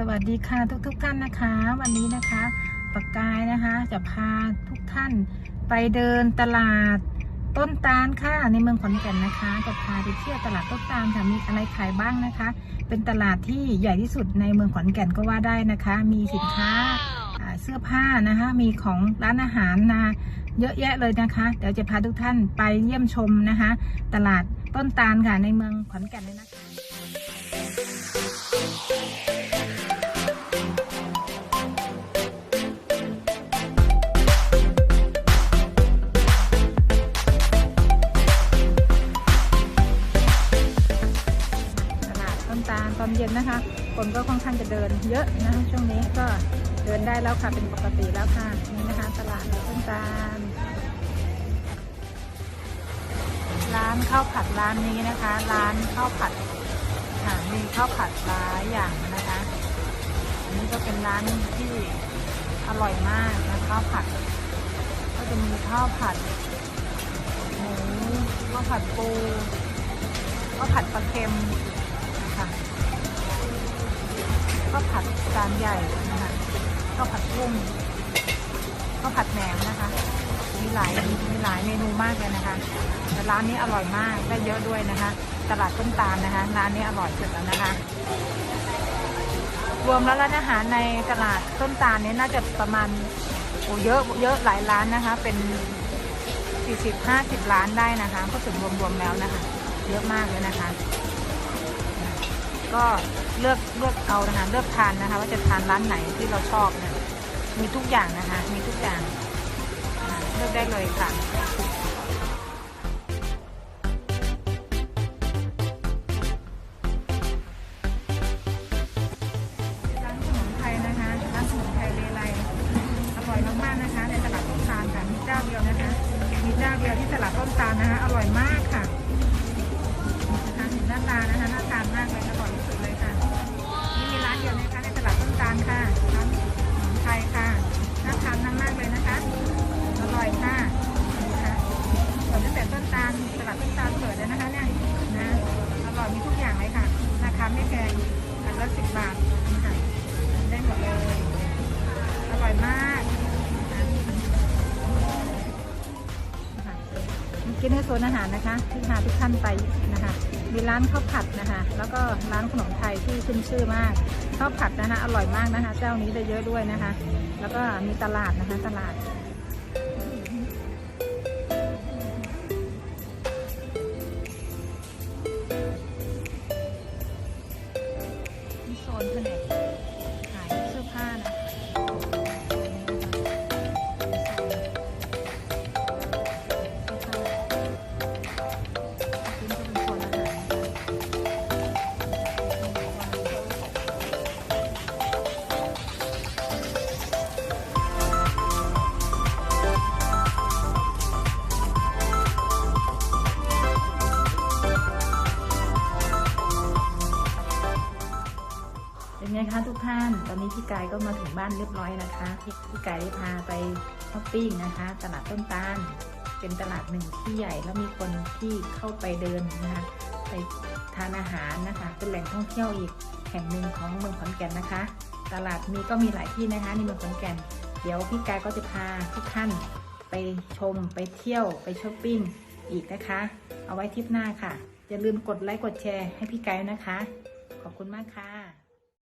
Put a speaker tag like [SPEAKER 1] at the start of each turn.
[SPEAKER 1] สวัสดีค่ะทุกทุกๆท่านนะคะ วันนี้นะคะปากกายนะคะ จะพาทุกท่านไปเดินตลาดต้นตาลค่ะในเมืองขอนแก่นนะคะ จะพาไปเที่ยวตลาดต้นตาลค่ะมีอะไรขายบ้างนะคะ เป็นตลาดที่ใหญ่ที่สุดในเมืองขอนแก่นก็ว่าได้นะคะ มีสินค้าเสื้อผ้านะคะ มีของร้านอาหารนะเยอะแยะเลยนะคะ เดี๋ยวจะพาทุกท่านไปเยี่ยมชมนะคะ ตลาดต้นตาลค่ะในเมืองขอนแก่นเลยนะคะ นนะคะ คนก็ค่อนข้างจะเดินเยอะนะคะช่วงนี้ก็เดินได้แล้วค่ะเป็นปกติแล้วค่ะนี่นะคะตลาดต้นตาลร้านข้าวผัดร้านนี้นะคะ ร้านข้าวผัดค่ะมีข้าวผัดหลายอย่างนะคะอันนี้ก็เป็นร้านที่อร่อยมากนะข้าวผัด ก็จะมีข้าวผัดหมูข้าวผัดปูข้าวผัดปลาเค็มาวผัดจานใหญ่นะคะข้าวผัดกุ้งข้าวผัดแหนมนะคะ มีหลายมีหลายเมนูมากเลยนะคะแต่ร้านนี้อร่อยมากได้เยอะด้วยนะคะ ตลาดต้นตาลนะคะร้านนี้อร่อยสุดแล้วนะคะรวมแล้วร้านอาหารในตลาดต้นตาลนี้น่าจะประมาณโอ้เยอะเยอะหลายร้านนะคะ เป็นสี่สิบห้าสิบล้านได้นะคะ ก็ถึงรวมๆแล้วนะคะ เยอะมากเลยนะคะ ก็เลือกเลือกเอานะคะเลือกทานนะคะ ว่าจะทานร้านไหนที่เราชอบนะมีทุกอย่างนะคะ มีทุกอย่างเลือกได้เลยค่ะร้านขนไทยนะคะร้านขนไทยเลไลอร่อยมากๆนะคะในตลาดต้นตาลค่ะมีเจ้าเดียวนะคะ มีเจ้าเดียวที่ตลาดต้นตาลนะคะ อร่อยมากค่ะ ตานะคะน่าทานมากเลยอร่อยที่สุดเลยค่ะ นี่มีร้านเดียวนะคะในตลาดต้นตาลค่ะร้านขนมไทยค่ะน่าทานมากๆเลยนะคะ อร่อยค่ะนะคะเปิดตั้งแต่ต้นตาลตลาดต้นตาลเปิดเลยนะคะเนี่ยนะอร่อยมีทุกอย่างเลยค่ะราคาไม่แพงอันละสิบบาท กินในโซนอาหารนะคะที่พาทุกท่านไปนะคะ มีร้านข้าวผัดนะคะ แล้วก็ร้านขนมไทยที่ขึ้นชื่อมากข้าวผัดนะคะ อร่อยมากนะคะ เจ้านี้ได้เยอะด้วยนะคะ แล้วก็มีตลาดนะคะตลาดมีโซนแผนก เป็นไงคะทุกท่าน ตอนนี้พี่กายก็มาถึงบ้านเรียบร้อยนะคะพี่พี่กายได้พาไปช้อปปิ้งนะคะ ตลาดต้นตาล เป็นตลาดหนึ่งที่ใหญ่แล้วมีคนที่เข้าไปเดินนะคะไปทานอาหารนะคะ เป็นแหล่งท่องเที่ยวอีกแห่งหนึ่งของเมืองขอนแก่นนะคะ ตลาดมีก็มีหลายที่นะคะในเมืองขอนแก่น เดี๋ยวพี่กายก็จะพาทุกท่านไปชมไปเที่ยวไปช้อปปิ้งอีกนะคะ เอาไว้ทริปหน้าค่ะ อย่าลืมกดไลค์กดแชร์ให้พี่กายนะคะ ขอบคุณมากค่ะ